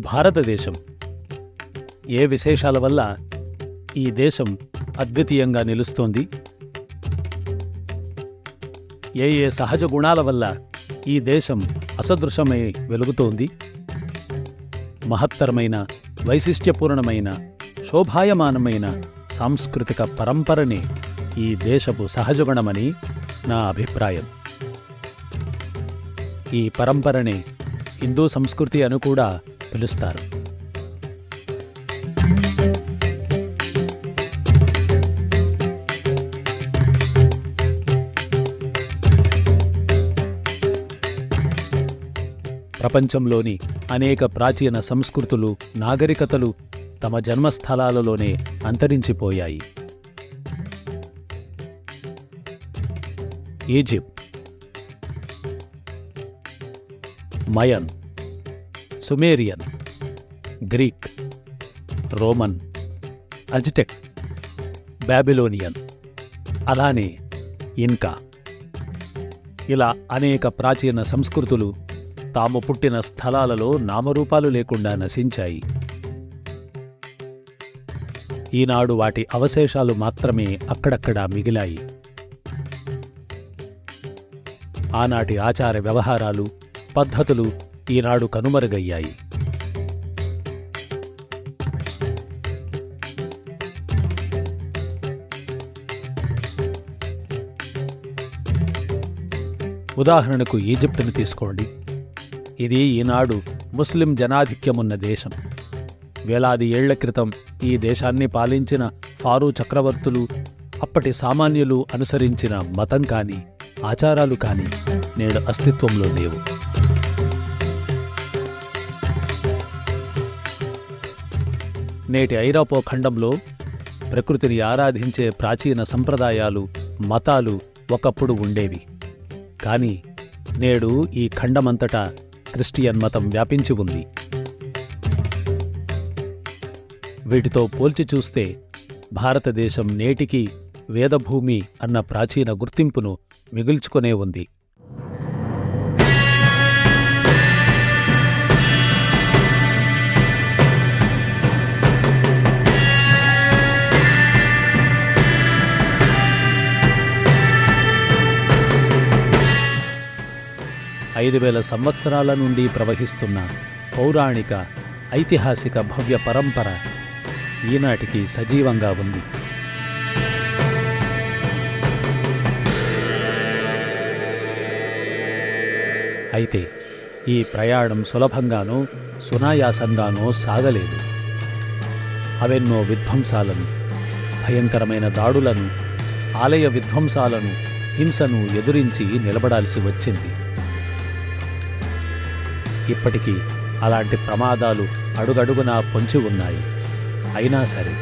భారతదేశం. ఏ విశేషాల వల్ల ఈ దేశం అద్వితీయంగా నిలుస్తోంది? ఏ ఏ సహజ గుణాల వల్ల ఈ దేశం అసదృశమై వెలుగుతోంది? మహత్తరమైన వైశిష్ట్యపూర్ణమైన శోభాయమానమైన సాంస్కృతిక పరంపరని ఈ దేశపు సహజగుణమని నా అభిప్రాయం. ఈ పరంపరని హిందూ సంస్కృతి అని కూడా పిలుస్తారు. ప్రపంచంలోని అనేక ప్రాచీన సంస్కృతులు నాగరికతలు తమ జన్మస్థలాలలోనే అంతరించిపోయాయి. Egypt Mayan Sumerian Greek Roman Aztec Babylonian అలానే ఇన్కా. ఇలా అనేక ప్రాచీన సంస్కృతులు తాము పుట్టిన స్థలాలలో నామరూపాలు లేకుండా నశించాయి. ఈనాడు వాటి అవశేషాలు మాత్రమే అక్కడక్కడా మిగిలాయి. ఆనాటి ఆచార వ్యవహారాలు పద్ధతులు ఈనాడు కనుమరుగయ్యాయి. ఉదాహరణకు ఈజిప్టును తీసుకోండి. ఇది ఈనాడు ముస్లిం జనాధిక్యమున్న దేశం. వేలాది ఏళ్ళ క్రితం ఈ దేశాన్ని పాలించిన ఫారూ చక్రవర్తులు అప్పటి సామాన్యులు అనుసరించిన మతం కానీ ఆచారాలు కానీ నేడు అస్తిత్వంలో లేవు. నేటి ఐరోపా ఖండంలో ప్రకృతిని ఆరాధించే ప్రాచీన సంప్రదాయాలు మతాలు ఒకప్పుడు ఉండేవి. కాని నేడు ఈ ఖండమంతటా క్రిస్టియన్ మతం వ్యాపించి ఉంది. వీటితో పోల్చి చూస్తే భారతదేశం నేటికి వేదభూమి అన్న ప్రాచీన గుర్తింపును మిగుల్చుకునే ఉంది. ఐదు వేల సంవత్సరాల నుండి ప్రవహిస్తున్న పౌరాణిక ఐతిహాసిక భవ్య పరంపర ఈనాటికి సజీవంగా ఉంది. అయితే ఈ ప్రయాణం సులభంగానో సునాయాసంగానో సాగలేదు. అవెన్నో విధ్వంసాలను భయంకరమైన దాడులను ఆలయ విధ్వంసాలను హింసను ఎదురించి నిలబడాల్సి వచ్చింది. ఇప్పటికీ అలాంటి ప్రమాదాలు అడుగడుగునా పొంచి ఉన్నాయి. అయినా సరే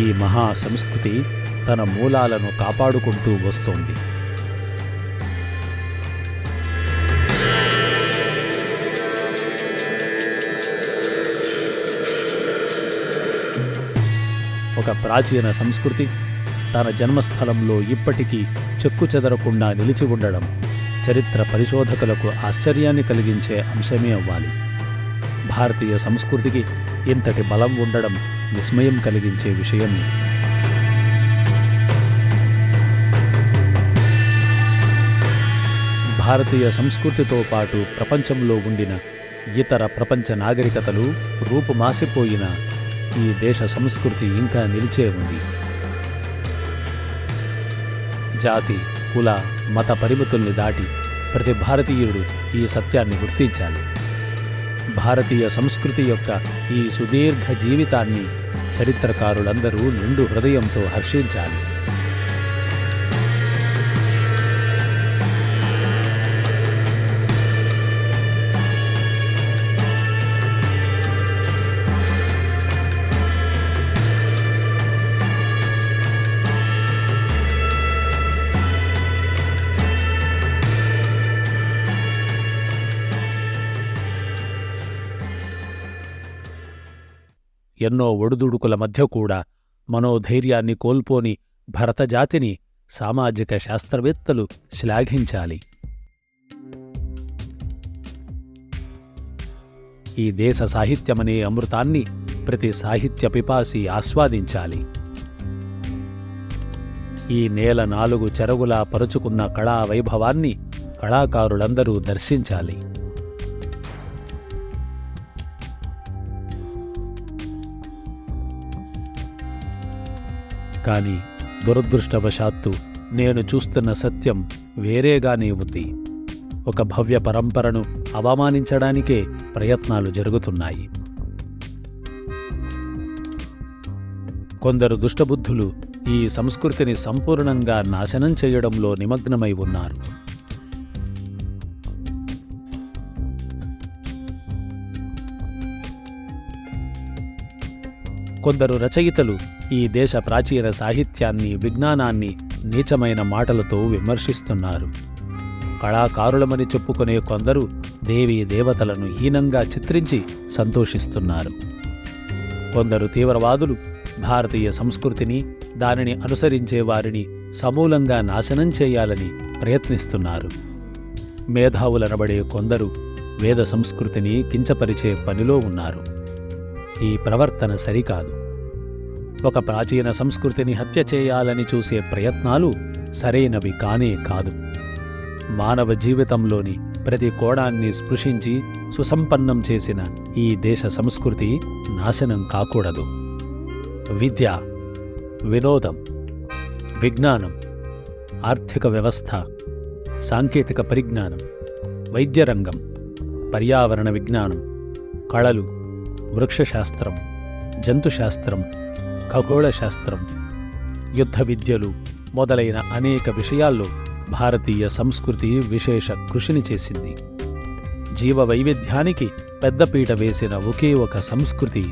ఈ మహా సంస్కృతి తన మూలాలను కాపాడుకుంటూ వస్తోంది. ఒక ప్రాచీన సంస్కృతి తన జన్మస్థలంలో ఇప్పటికీ చెక్కు చెదరకుండా నిలిచి ఉండడం చరిత్ర పరిశోధకులకు ఆశ్చర్యాన్ని కలిగించే అంశమే అవ్వాలి. భారతీయ సంస్కృతికి ఇంతటి బలం ఉండడం విస్మయం కలిగించే విషయమే. భారతీయ సంస్కృతితో పాటు ప్రపంచంలో ఉండిన ఇతర ప్రపంచ నాగరికతలు రూపుమాసిపోయిన ఈ దేశ సంస్కృతి ఇంకా నిలిచే ఉంది. జాతి కుల మత పరిమితుల్ని దాటి ప్రతి భారతీయుడు ఈ సత్యాన్ని గుర్తించాలి. భారతీయ సంస్కృతి యొక్క ఈ సుదీర్ఘ జీవితాన్ని చరిత్రకారులందరూ నిండు హృదయంతో హర్షించాలి. ఎన్నో ఒడుదుడుకుల మధ్య కూడా మనోధైర్యాన్ని కోల్పోని భరతజాతిని సామాజిక శాస్త్రవేత్తలు శ్లాఘించాలి. ఈ దేశ సాహిత్యమనే అమృతాన్ని ప్రతి సాహిత్య పిపాసి ఆస్వాదించాలి. ఈ నేల నాలుగు చెరగులా పరుచుకున్న కళా వైభవాన్ని కళాకారులందరూ దర్శించాలి. కానీ దురదృష్టవశాత్తు నేను చూస్తున్న సత్యం వేరేగానే ఉంది ఒక భవ్య పరంపరను అవమానించడానికే ప్రయత్నాలు జరుగుతున్నాయి. కొందరు దుష్టబుద్ధులు ఈ సంస్కృతిని సంపూర్ణంగా నాశనం చేయడంలో నిమగ్నమై ఉన్నారు. కొందరు రచయితలు ఈ దేశ ప్రాచీన సాహిత్యాన్ని విజ్ఞానాన్ని నీచమైన మాటలతో విమర్శిస్తున్నారు. కళాకారులమని చెప్పుకునే కొందరు దేవీ దేవతలను హీనంగా చిత్రించి సంతోషిస్తున్నారు. కొందరు తీవ్రవాదులు భారతీయ సంస్కృతిని దానిని అనుసరించే వారిని సమూలంగా నాశనం చేయాలని ప్రయత్నిస్తున్నారు. మేధావులనబడే కొందరు వేద సంస్కృతిని కించపరిచే పనిలో ఉన్నారు. ఈ ప్రవర్తన సరికాదు. ఒక ప్రాచీన సంస్కృతిని హత్య చేయాలని చూసే ప్రయత్నాలు సరైనవి కానే కాదు. మానవ జీవితంలోని ప్రతి కోణాన్ని స్పృశించి సుసంపన్నం చేసిన ఈ దేశ సంస్కృతి నాశనం కాకూడదు. విద్య వినోదం విజ్ఞానం ఆర్థిక వ్యవస్థ సాంకేతిక పరిజ్ఞానం వైద్యరంగం పర్యావరణ విజ్ఞానం కళలు వృక్షశాస్త్రం జంతుశాస్త్రం ఖగోళ శాస్త్రం యుద్ధ విద్యలు మొదలైన అనేక విషయాల్లో భారతీయ సంస్కృతి విశేష కృషిని చేసింది. జీవ వైవిధ్యానికి పెద్దపీట వేసిన ఒకే ఒక సంస్కృతి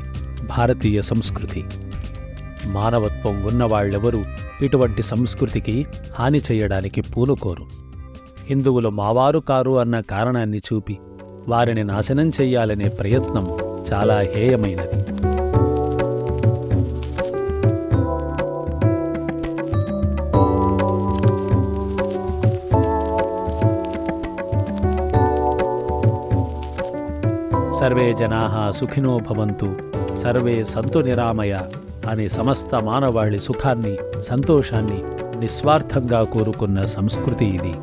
భారతీయ సంస్కృతి. మానవత్వం ఉన్నవాళ్ళెవరూ ఇటువంటి సంస్కృతికి హాని చేయడానికి పూనుకోరు. హిందువులు మావారు కారు అన్న కారణాన్ని చూపి వారిని నాశనం చెయ్యాలనే ప్రయత్నం చాలా హేయమైనది. సర్వే జనా సుఖినో భవంతు సర్వే సంతు నిరామయ అనే సమస్త మానవాళి సుఖాన్ని సంతోషాన్ని నిస్వార్థంగా కోరుకున్న సంస్కృతి ఇది.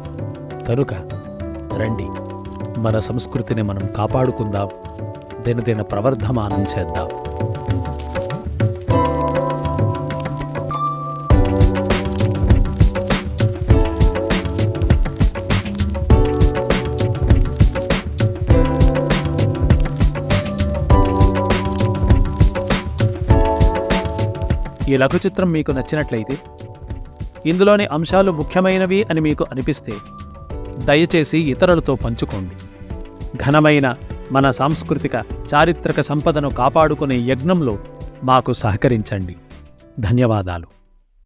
కనుక రండి మన సంస్కృతిని మనం కాపాడుకుందాం దినదిన ప్రవర్ధమానం చేద్దాం. ఈ లఘు చిత్రం మీకు నచ్చినట్లయితే ఇందులోని అంశాలు ముఖ్యమైనవి అని మీకు అనిపిస్తే దయచేసి ఇతరులతో పంచుకోండి. ఘనమైన మన సాంస్కృతిక చారిత్రక సంపదను కాపాడుకునే యజ్ఞంలో మాకు సహకరించండి. ధన్యవాదాలు.